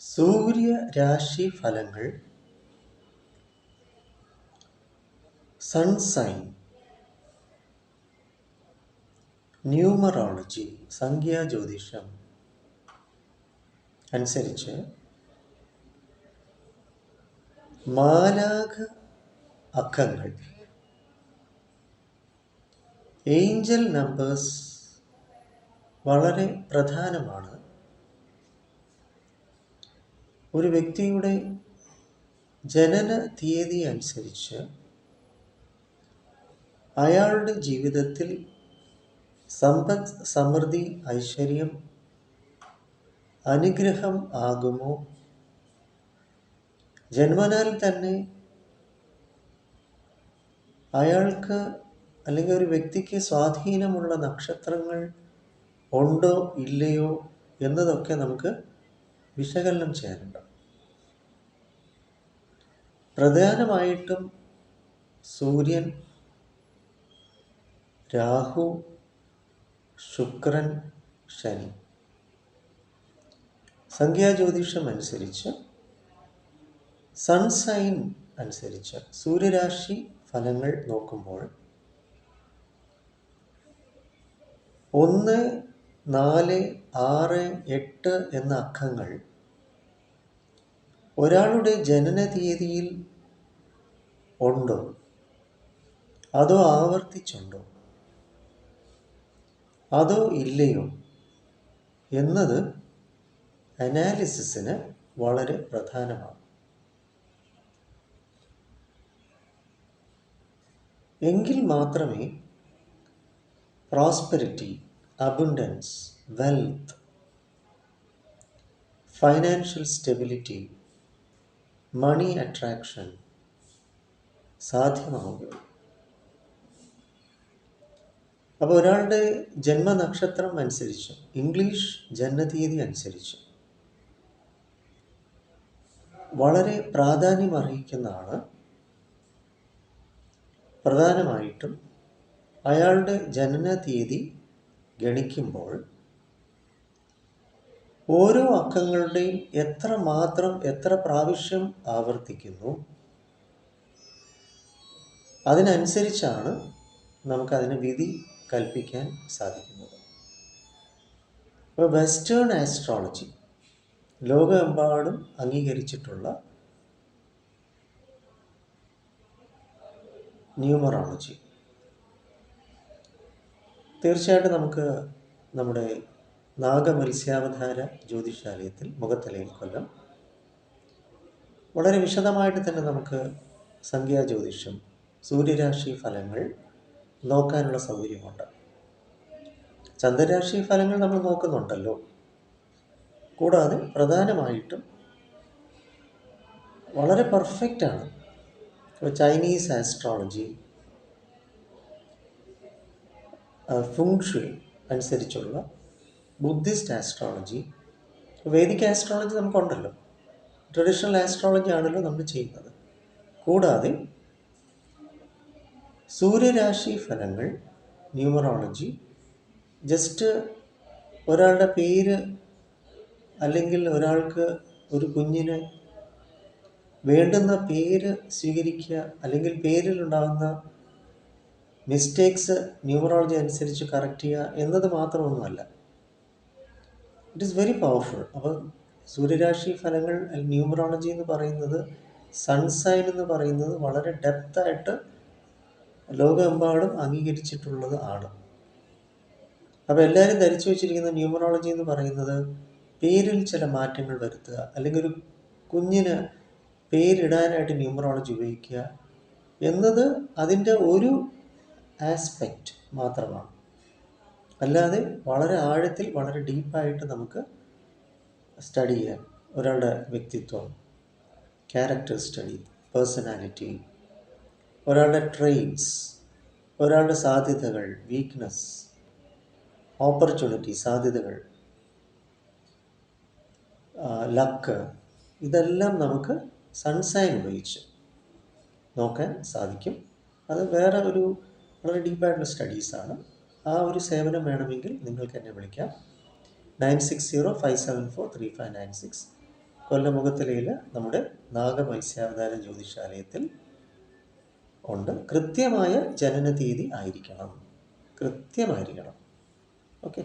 സൂര്യരാശി ഫലങ്ങൾ sun sign numerology സംഖ്യാജ്യോതിഷം. അനുസരിച്ച് മാലാഖ അക്കങ്ങൾ ഏഞ്ചൽ നമ്പേഴ്സ് വളരെ പ്രധാനമാണ്. ഒരു വ്യക്തിയുടെ ജനന തീയതി അനുസരിച്ച് അയാളുടെ ജീവിതത്തിൽ സമ്പദ് സമൃദ്ധി ഐശ്വര്യം അനുഗ്രഹം ആകുമോ? ജന്മനാൽ തന്നെ അയാൾക്ക് അല്ലെങ്കിൽ ഒരു വ്യക്തിക്ക് സ്വാധീനമുള്ള നക്ഷത്രങ്ങൾ ഉണ്ടോ ഇല്ലയോ എന്നതൊക്കെ നമുക്ക് വിശകലനം ചെയ്യാനുണ്ട്. പ്രധാനമായിട്ടും സൂര്യൻ രാഹു ശുക്രൻ ശനി. സംഖ്യാജ്യോതിഷം അനുസരിച്ച് സൺസൈൻ അനുസരിച്ച് സൂര്യരാശി ഫലങ്ങൾ നോക്കുമ്പോൾ ഒന്ന് നാല് ആറ് എട്ട് എന്ന അക്കങ്ങൾ ഒരാളുടെ ജനന തീയതിയിൽ ഉണ്ടോ? അതോ ആവർത്തിച്ചുണ്ടോ? അതോ ഇല്ലയോ? എന്നത് അനാലിസിസിന് വളരെ പ്രധാനമാണ്. എങ്കിൽ മാത്രമേ prosperity abundance wealth financial stability money attraction സാധ്യമാവുകയുള്ളൂ. അപ്പോൾ ഒരാളുടെ ജന്മനക്ഷത്രം അനുസരിച്ച് ഇംഗ്ലീഷ് ജന്മതീയതി അനുസരിച്ച് വളരെ പ്രാധാന്യം അർഹിക്കുന്നതാണ്. പ്രധാനമായിട്ടും അയാളുടെ ജനന തീയതി ഗണിക്കുമ്പോൾ ഓരോ അക്കങ്ങളുടെയും എത്ര മാത്രം എത്ര പ്രാവശ്യം ആവർത്തിക്കുന്നു അതിനനുസരിച്ചാണ് നമുക്കതിന് വിധി കൽപ്പിക്കാൻ സാധിക്കുന്നത്. ഇപ്പോൾ വെസ്റ്റേൺ ആസ്ട്രോളജി ലോകമെമ്പാടും അംഗീകരിച്ചിട്ടുള്ള ന്യൂമറോളജി തീർച്ചയായിട്ടും നമുക്ക് നമ്മുടെ നാഗമത്സ്യാവതാര ജ്യോതിഷാലയത്തിൽ മുഖത്തലയിൽ കൊല്ലം. വളരെ വിശദമായിട്ട് തന്നെ നമുക്ക് സംഖ്യാജ്യോതിഷം സൂര്യരാശി ഫലങ്ങൾ നോക്കാനുള്ള സൗകര്യമുണ്ട്. ചന്ദ്രരാശി ഫലങ്ങൾ നമ്മൾ നോക്കുന്നുണ്ടല്ലോ. കൂടാതെ പ്രധാനമായിട്ടും വളരെ പെർഫെക്റ്റാണ് ചൈനീസ് ആസ്ട്രോളജി ഫുങ്ഷുയി അനുസരിച്ചുള്ള ബുദ്ധിസ്റ്റ് ആസ്ട്രോളജി വേദിക് ആസ്ട്രോളജി നമുക്കുണ്ടല്ലോ. ട്രഡീഷണൽ ആസ്ട്രോളജി ആണല്ലോ നമ്മൾ ചെയ്യുന്നത്. കൂടാതെ സൂര്യരാശി ഫലങ്ങൾ ന്യൂമറോളജി ജസ്റ്റ് ഒരാളുടെ പേര് അല്ലെങ്കിൽ ഒരാൾക്ക് ഒരു കുഞ്ഞിന് വേണ്ടുന്ന പേര് സ്വീകരിക്കുക അല്ലെങ്കിൽ പേരിലുണ്ടാകുന്ന മിസ്റ്റേക്സ് ന്യൂമറോളജി അനുസരിച്ച് കറക്റ്റ് ചെയ്യുക എന്നത് മാത്രമൊന്നുമല്ല. ഇറ്റ് ഈസ് വെരി പവർഫുൾ അപ്പോൾ സൂര്യരാശി ഫലങ്ങൾ ന്യൂമറോളജി എന്ന് പറയുന്നത് സൺസൈൻ എന്ന് പറയുന്നത് വളരെ ഡെപ്തായിട്ട് ലോകമെമ്പാടും അംഗീകരിച്ചിട്ടുള്ളത് ആണ്. അപ്പോൾ എല്ലാവരും ധരിച്ചു വെച്ചിരിക്കുന്ന ന്യൂമറോളജി എന്ന് പറയുന്നത് പേരിൽ ചില മാറ്റങ്ങൾ വരുത്തുക അല്ലെങ്കിൽ ഒരു കുഞ്ഞിന് പേരിടാനായിട്ട് ന്യൂമറോളജി ഉപയോഗിക്കുക എന്നത് അതിന്റെ ഒരു ആസ്പെക്റ്റ് മാത്രമാണ്. അല്ലാതെ വളരെ ആഴത്തിൽ വളരെ ഡീപ്പായിട്ട് നമുക്ക് സ്റ്റഡി ചെയ്യാം ഒരാളുടെ വ്യക്തിത്വം ക്യാരക്ടർ സ്റ്റഡി പേഴ്സണാലിറ്റി ഒരാളുടെ ട്രെയിൻസ് ഒരാളുടെ സാധ്യതകൾ വീക്ക്നെസ് ഓപ്പർച്യൂണിറ്റി സാധ്യതകൾ ലക്ക് ഇതെല്ലാം നമുക്ക് സൺസൈൻ ഉപയോഗിച്ച് നോക്കാൻ സാധിക്കും. അത് വേറെ ഒരു വളരെ ഡീപ്പായിട്ടുള്ള സ്റ്റഡീസാണ് ആ ഒരു സേവനം വേണമെങ്കിൽ നിങ്ങൾക്ക് എന്നെ വിളിക്കാം. Nine six zero five seven four three five nine six കൊല്ലമുഖത്തലയിൽ നമ്മുടെ നാഗമത്സ്യാവതാര ജ്യോതിഷാലയത്തിൽ ഉണ്ട് കൃത്യമായ ജനന തീയതി ആയിരിക്കണം. കൃത്യമായിരിക്കണം. ഓക്കെ